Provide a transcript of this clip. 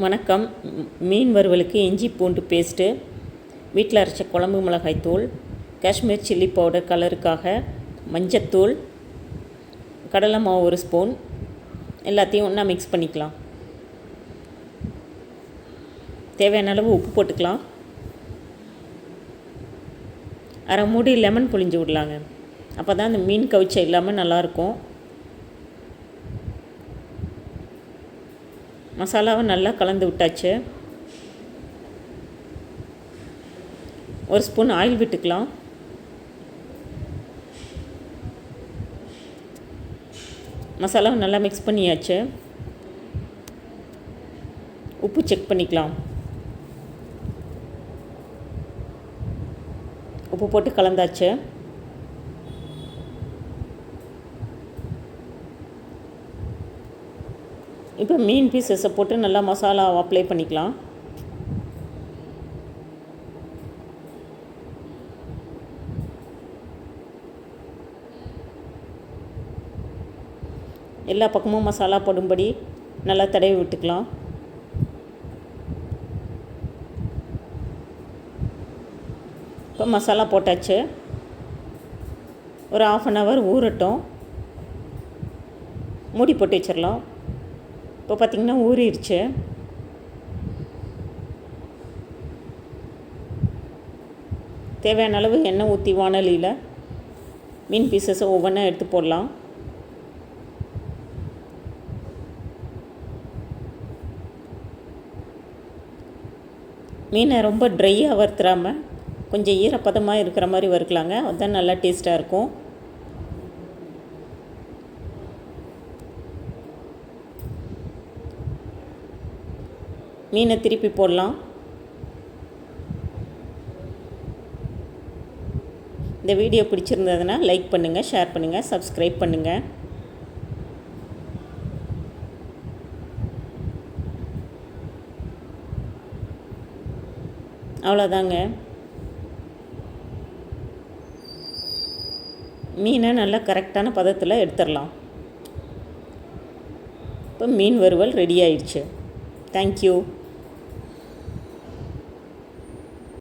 வணக்கம். மீன் வறுவலுக்கு இஞ்சி பூண்டு பேஸ்ட்டு வீட்டில் அரைச்ச குழம்பு மிளகாய் தூள் காஷ்மீர் சில்லி பவுடர் கலருக்காக மஞ்சத்தூள் கடலை மாவு ஒரு ஸ்பூன் எல்லாத்தையும் ஒன்றா மிக்ஸ் பண்ணிக்கலாம். தேவையான அளவு உப்பு போட்டுக்கலாம். அரை மூடி லெமன் புழிஞ்சு விடலாங்க. அப்போ தான் அந்த மீன் கவிச்ச இல்லாமல் நல்லாயிருக்கும் மசாலாவை நல்லா கலந்து விட்டாச்சு. ஒரு ஸ்பூன் ஆயில் விட்டுக்கலாம். மசாலாவை நல்லா மிக்ஸ் பண்ணியாச்சு. உப்பு செக் பண்ணிக்கலாம். உப்பு போட்டு கலந்தாச்சு. இப்போ மீன் பீசஸை போட்டு நல்லா மசாலா அப்ளை பண்ணிக்கலாம். எல்லா பக்கமும் மசாலா போடும்படி நல்லா தடவி விட்டுக்கலாம். இப்போ மசாலா போட்டாச்சு. ஒரு ஆஃப் அன் ஹவர் ஊறட்டும். மூடி போட்டு வச்சிடலாம். இப்போ பார்த்திங்கன்னா ஊறிடுச்சு. தேவையான அளவு எண்ணெய் ஊற்றி வானலியில் மீன் பீசஸை ஒவ்வொன்றா எடுத்து போடலாம். மீனை ரொம்ப ட்ரையாக வறுத்துறாமல் கொஞ்சம் ஈரப்பதமாக இருக்கிற மாதிரி வறுக்கலாங்க. அதுதான் நல்லா டேஸ்ட்டாக இருக்கும். மீனை திருப்பி போடலாம். இந்த வீடியோ பிடிச்சிருந்ததுன்னா லைக் பண்ணுங்கள் ஷேர் பண்ணுங்கள் சப்ஸ்கிரைப் பண்ணுங்கள் அவ்வளோதாங்க. மீனை நல்லா கரெக்டான பதத்தில் எடுத்துடலாம். இப்போ மீன் வறுவல் ரெடி ஆயிடுச்சு. தேங்க்யூ